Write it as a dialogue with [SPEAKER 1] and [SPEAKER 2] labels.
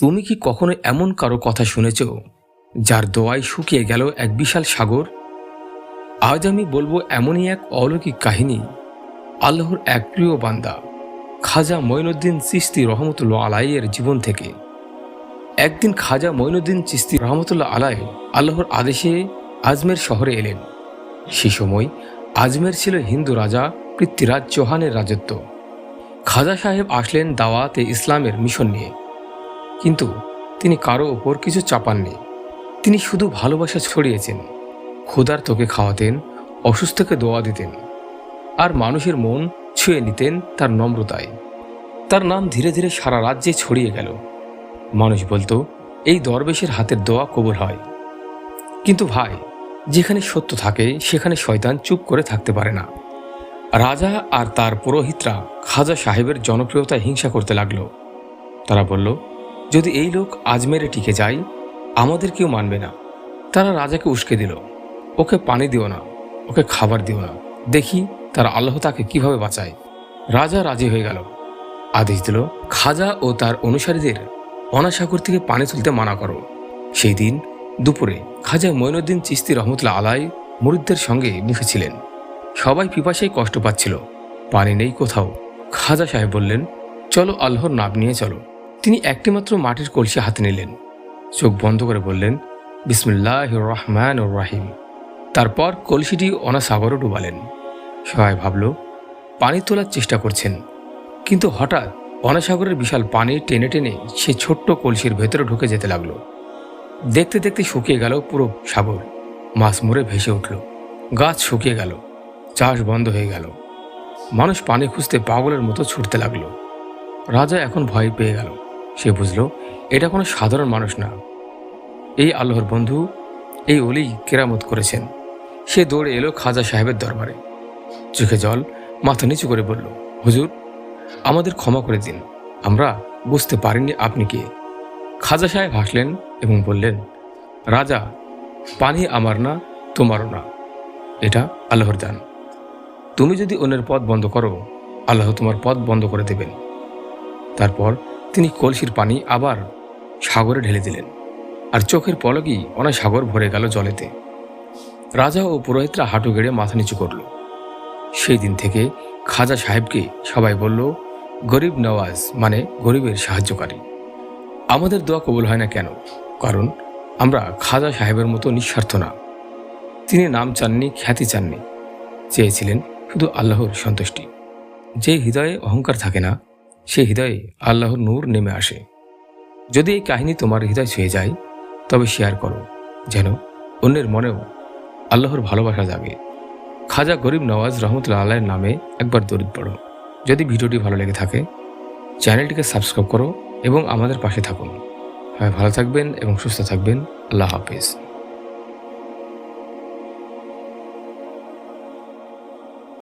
[SPEAKER 1] তুমি কি কখনো এমন কারও কথা শুনেছ যার দোয়ায় শুকিয়ে গেল এক বিশাল সাগর? আজ আমি বলব এমনই এক অলৌকিক কাহিনী। আল্লাহর এক প্রিয় বান্দা, খাজা মঈনুদ্দিন চিস্তি রহমতুল্লাহ আলাইয়ের জীবন থেকে। একদিন খাজা মঈনুদ্দিন চিস্তি রহমতুল্লাহ আলাই আল্লাহর আদেশে আজমের শহরে এলেন। সে সময় আজমের ছিল হিন্দু রাজা পৃথ্বীরাজ চৌহানের রাজত্ব। খাজা সাহেব আসলেন দাওয়াতে ইসলামের মিশন নিয়ে। কিন্তু তিনি কারও ওপর কিছু চাপাননি। তিনি শুধু ভালোবাসা ছড়িয়েছেন, ক্ষুধার তোকে খাওয়াতেন, অসুস্থকে দোয়া দিতেন, আর মানুষের মন ছুঁয়ে নিতেন তার নম্রতায়। তার নাম ধীরে ধীরে সারা রাজ্যে ছড়িয়ে গেল। মানুষ বলতো, এই দরবেশের হাতের দোয়া কবুল হয়। কিন্তু ভাই, যেখানে সত্য থাকে, সেখানে শয়তান চুপ করে থাকতে পারে না। রাজা আর তার পুরোহিতরা খাজা সাহেবের জনপ্রিয়তায় হিংসা করতে লাগল। তারা বলল যদি এই লোক আজমেরে টিকে যায়, আমাদের কেউ মানবে না। তারা রাজাকে উস্কে দিল। ওকে পানি দিও না, ওকে খাবার দিও না। দেখি তার আল্লাহ তাকে কীভাবে বাঁচায়। রাজা রাজি হয়ে গেল। আদেশ দিল, খাজা ও তার অনুসারীদের অনাসাগর থেকে পানি তুলতে মানা করো। সেই দিন দুপুরে খাজা মঈনুদ্দিন চিস্তি রহমতুল্লাহ আলাই মুরিদদের সঙ্গে বসেছিলেন সবাই পিপাসায় কষ্ট পাচ্ছিল। পানি নেই কোথাও। খাজা সাহেব বললেন, চলো আল্লাহর নাম নিয়ে চলো। তিনি একটিমাত্র মাটির কলসি হাতে নিলেন। চোখ বন্ধ করে বললেন বিসমুল্লাহ রহমান রাহিম তারপর কলসিটি অনাসাগরে ডুবালেন। সবাই ভাবল, পানি তোলার চেষ্টা করছেন। কিন্তু হঠাৎ অনাসাগরের বিশাল পানি টেনে টেনে সে ছোট্ট কলসির ভেতরে ঢুকে যেতে লাগল। দেখতে দেখতে শুকিয়ে গেল পুরো সাগর। মাছ মরে ভেসে উঠল। গাছ শুকিয়ে গেল। চাষ বন্ধ হয়ে গেল। মানুষ পানি খুঁজতে পাগলের মতো ছুটতে লাগল। রাজা এখন ভয় পেয়ে গেল। সে বুঝল, এটা কোনো সাধারণ মানুষ না। এই আল্লাহর বন্ধু, এই অলি কেরামত করেছেন। সে দৌড়ে এলো খাজা সাহেবের দরবারে। চোখে জল, মাথা নিচু করে বলল, হুজুর, আমাদের ক্ষমা করে দিন। আমরা বুঝতে পারিনি আপনি কে। খাজা সাহেব হাসলেন এবং বললেন, রাজা, পানি আমার না, তোমারও না। এটা আল্লাহর দান। তুমি যদি অন্যের পথ বন্ধ করো, আল্লাহ তোমার পথ বন্ধ করে দেবেন। তারপর তিনি কলসির পানি আবার সাগরে ঢেলে দিলেন, আর চোখের পলকই অনেক সাগর ভরে গেল জলেতে। রাজা ও পুরোহিতরা হাঁটু গেড়ে মাথা নিচু করল। সেই দিন থেকে খাজা সাহেবকে সবাই বলল, গরিব নওয়াজ মানে গরিবের সাহায্যকারী। আমাদের দোয়া কবুল হয় না কেন? কারণ আমরা খাজা সাহেবের মতো নিঃস্বার্থ না। তিনি নাম চাননি, খ্যাতি চাননি। চেয়েছিলেন শুধু আল্লাহর সন্তুষ্টি। যে হৃদয়ে অহংকার থাকে না সে হৃদয়ে আল্লাহর নূর নেমে আসে। যদি এই কাহিনী তোমার হৃদয় ছুঁয়ে যায়, তবে শেয়ার করো, যেন অন্যের মনেও আল্লাহর ভালোবাসা জাগে। খাজা গরিব নওয়াজ রহমতুল্লাহ আল্লাহের নামে একবার দরিদ পড়ো। যদি ভিডিওটি ভালো লেগে থাকে, চ্যানেলটিকে সাবস্ক্রাইব করো এবং আমাদের পাশে থাকুন। হ্যাঁ ভালো থাকবেন এবং সুস্থ থাকবেন। আল্লাহ হাফিজ।